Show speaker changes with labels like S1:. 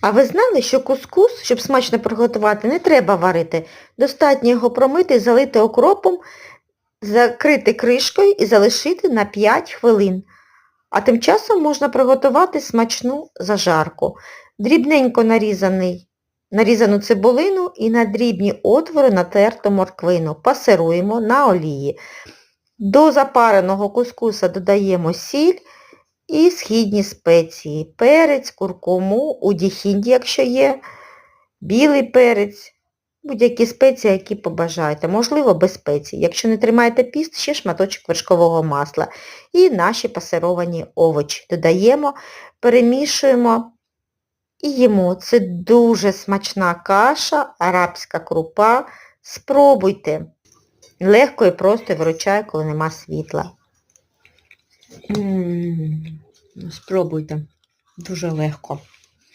S1: А ви знали, що кускус, щоб смачно приготувати, не треба варити. Достатньо його промити, залити окропом, закрити кришкою і залишити на 5 хвилин. А тим часом можна приготувати смачну зажарку. Дрібненько нарізаний, нарізану цибулину і на дрібні отвори натерту морквину. Пасируємо на олії. До запареного кускуса додаємо сіль і східні спеції. Перець, куркуму, удіхінді, якщо є, білий перець, будь-які спеції, які побажаєте. Можливо, без спецій. Якщо не тримаєте піст, ще шматочок вершкового масла. І наші пасировані овочі додаємо, перемішуємо і їмо. Це дуже смачна каша, арабська крупа. Спробуйте. Легко і просто виручає, коли нема світла.
S2: Ну, Спробуйте. Дуже легко.